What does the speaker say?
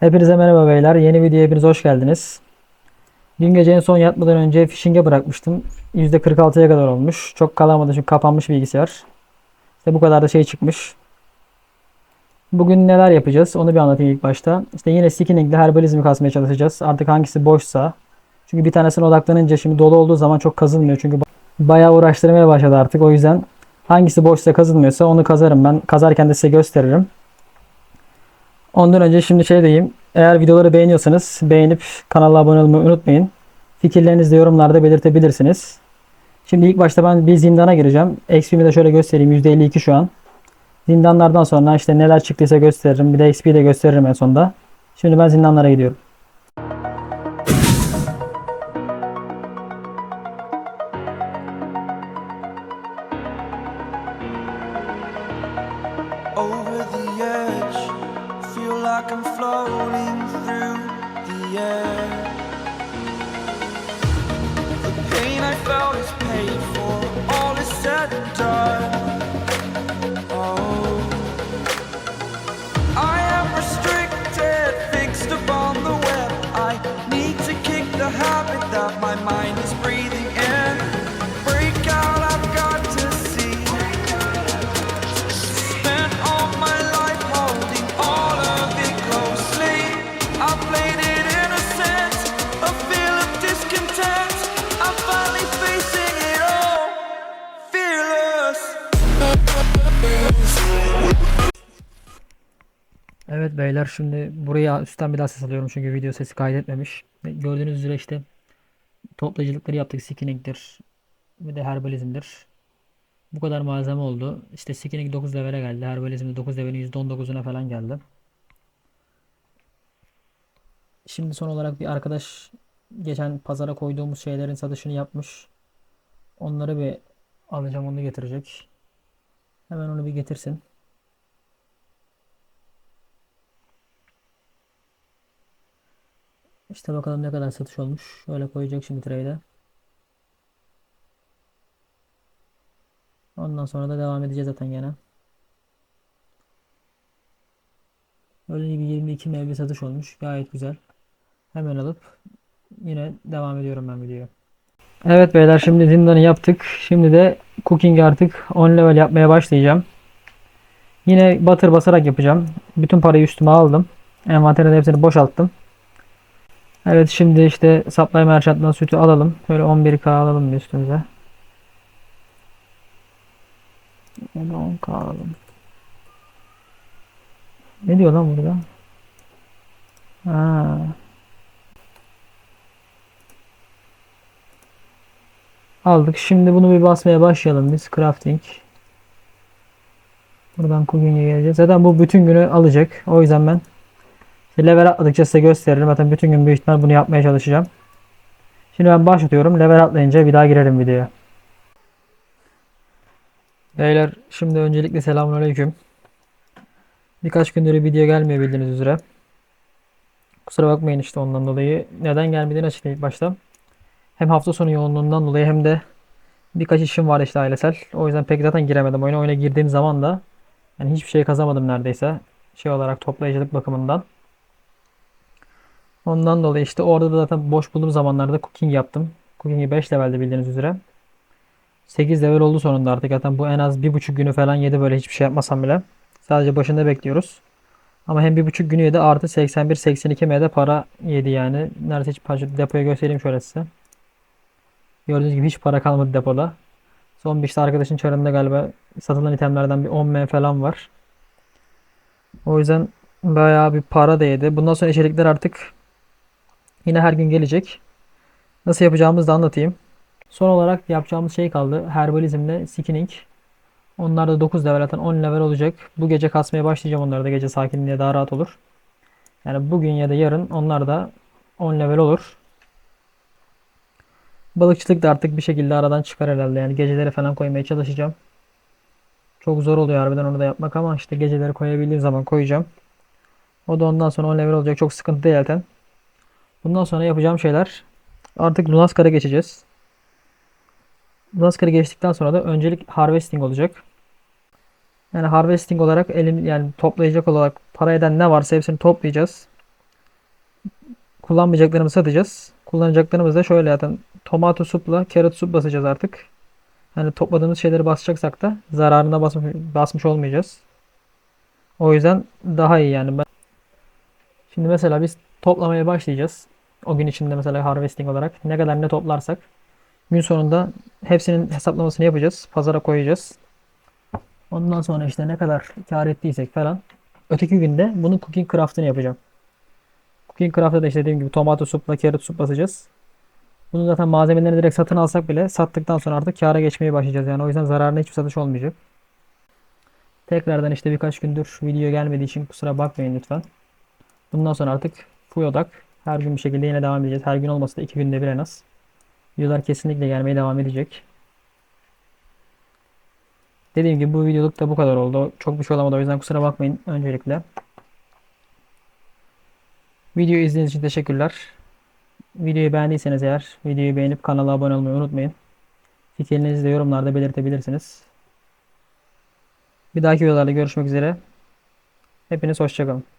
Hepinize merhaba beyler. Yeni videoya hepiniz hoş geldiniz. Dün gece en son yatmadan önce phishing'e bırakmıştım. %46'ya kadar olmuş. Çok kalamadı çünkü kapanmış bilgisayar. İşte bu kadar da şey çıkmış. Bugün neler yapacağız onu bir anlatayım ilk başta. İşte yine skinning ile herbalizmi kasmaya çalışacağız. Artık hangisi boşsa. Çünkü bir tanesine odaklanınca şimdi dolu olduğu zaman çok kazılmıyor. Çünkü bayağı uğraştırmaya başladı artık. O yüzden hangisi boşsa kazılmıyorsa onu kazarım ben. Kazarken de size gösteririm. Ondan önce şimdi şey diyeyim. Eğer videoları beğeniyorsanız beğenip kanala abone olmayı unutmayın. Fikirlerinizi de yorumlarda belirtebilirsiniz. Şimdi ilk başta ben bir zindana gireceğim. XP'mi de şöyle göstereyim. %52 şu an. Zindanlardan sonra işte neler çıktıysa gösteririm. Bir de XP'yi de gösteririm en sonunda. Şimdi ben zindanlara gidiyorum. Like I'm floating through the air. The pain I felt beyler şimdi buraya üstten bir daha ses alıyorum çünkü video sesi kaydetmemiş. Ve Gördüğünüz üzere işte toplayıcılıkları yaptık. Skinning'dir ve de herbalizmdir. Bu kadar malzeme oldu. İşte Skinning 9 levele geldi. Herbalizm de 9 levelin %19'una falan geldi. Şimdi son olarak bir arkadaş geçen pazara koyduğumuz şeylerin satışını yapmış. Onları bir alacağım onu getirecek. Hemen onu bir getirsin. İşte bakalım ne kadar satış olmuş. Şöyle koyacak şimdi trade'e. Ondan sonra da devam edeceğiz zaten gene. Öyle bir 22 meyve satış olmuş. Gayet güzel. Hemen alıp yine devam ediyorum ben videoya. Evet beyler şimdi zindanı yaptık. Şimdi de cooking artık 10 level yapmaya başlayacağım. Yine batır basarak yapacağım. Bütün parayı üstüme aldım. Envanterin hepsini boşalttım. Evet şimdi işte supply merchant'tan sütü alalım. Böyle 11k alalım üstümüze. Böyle 10k alalım. Ne diyor lan burada? Ha. Aldık. Şimdi bunu bir basmaya başlayalım biz. Crafting. Buradan cooking'e geleceğiz. Zaten bu bütün günü alacak. O yüzden ben işte level atladıkça size gösteririm. Zaten bütün gün büyük ihtimal bunu yapmaya çalışacağım. Şimdi ben başlatıyorum. Level atlayınca bir daha girelim videoya. Beyler şimdi öncelikle selamünaleyküm. Birkaç gündür video gelmiyor bildiğiniz üzere. Kusura bakmayın işte ondan dolayı. Neden gelmediğini açıklayayım başta. Hem hafta sonu yoğunluğundan dolayı hem de birkaç işim var işte ailesel. O yüzden pek zaten giremedim oyuna. Oyuna girdiğim zaman da yani hiçbir şey kazamadım neredeyse. Şey olarak toplayıcılık bakımından. Ondan dolayı işte orada da zaten boş bulduğum zamanlarda cooking yaptım. Cooking'i 5 levelde bildiğiniz üzere. 8 level oldu sonunda artık. Zaten bu en az 1,5 günü falan yedi böyle hiçbir şey yapmasam bile. Sadece başında bekliyoruz. Ama hem 1,5 günü yedi artı 81-82 M'de para yedi yani. Neredeyse hiç para, depoya göstereyim şöyle size. Gördüğünüz gibi hiç para kalmadı depoda. Son bir işte arkadaşın çarında galiba satılan itemlerden bir 10 M falan var. O yüzden bayağı bir para da yedi. Bundan sonra içerikler artık yine her gün gelecek. Nasıl yapacağımızı da anlatayım. Son olarak yapacağımız şey kaldı. Herbalizmle skinning. Onlar da 9 level zaten 10 level olacak. Bu gece kasmaya başlayacağım onları da gece sakinliğe daha rahat olur. Yani bugün ya da yarın onlar da 10 level olur. Balıkçılık da artık bir şekilde aradan çıkar herhalde. Yani geceleri falan koymaya çalışacağım. Çok zor oluyor harbiden onu da yapmak ama işte geceleri koyabildiğim zaman koyacağım. O da ondan sonra 10 level olacak. Çok sıkıntı değil zaten. Bundan sonra yapacağım şeyler artık Lunaskar'a geçeceğiz. Lunaskar'a geçtikten sonra da öncelik harvesting olacak. Yani harvesting olarak elim yani toplayacak olarak para eden ne varsa hepsini toplayacağız. kullanmayacaklarımızı satacağız. Kullanacaklarımız da şöyle zaten tomato supla carrot soup basacağız artık. Hani topladığımız şeyleri basacaksak da zararına basmış, basmış olmayacağız. O yüzden daha iyi yani. Ben... Şimdi mesela biz toplamaya başlayacağız. O gün içinde mesela harvesting olarak ne kadar ne toplarsak gün sonunda hepsinin hesaplamasını yapacağız. Pazara koyacağız. Ondan sonra işte ne kadar kar ettiysek falan. Öteki günde bunun cooking craft'ını yapacağım. Cooking craft'ta da işte dediğim gibi tomato supla carrot soup basacağız. Bunu zaten malzemelerini direkt satın alsak bile sattıktan sonra artık kâra geçmeye başlayacağız. Yani o yüzden zararına hiçbir satış olmayacak. Tekrardan işte birkaç gündür video gelmediği için kusura bakmayın lütfen. Bundan sonra artık full odak. Her gün bir şekilde yine devam edeceğiz. Her gün olmasa da iki günde bir en az. Videolar kesinlikle gelmeye devam edecek. Dediğim gibi bu videoluk da bu kadar oldu. Çok bir şey olamadı o yüzden kusura bakmayın öncelikle. Videoyu izlediğiniz için teşekkürler. Videoyu beğendiyseniz eğer videoyu beğenip kanala abone olmayı unutmayın. Fikirlerinizi de yorumlarda belirtebilirsiniz. Bir dahaki videolarda görüşmek üzere. Hepiniz hoşçakalın.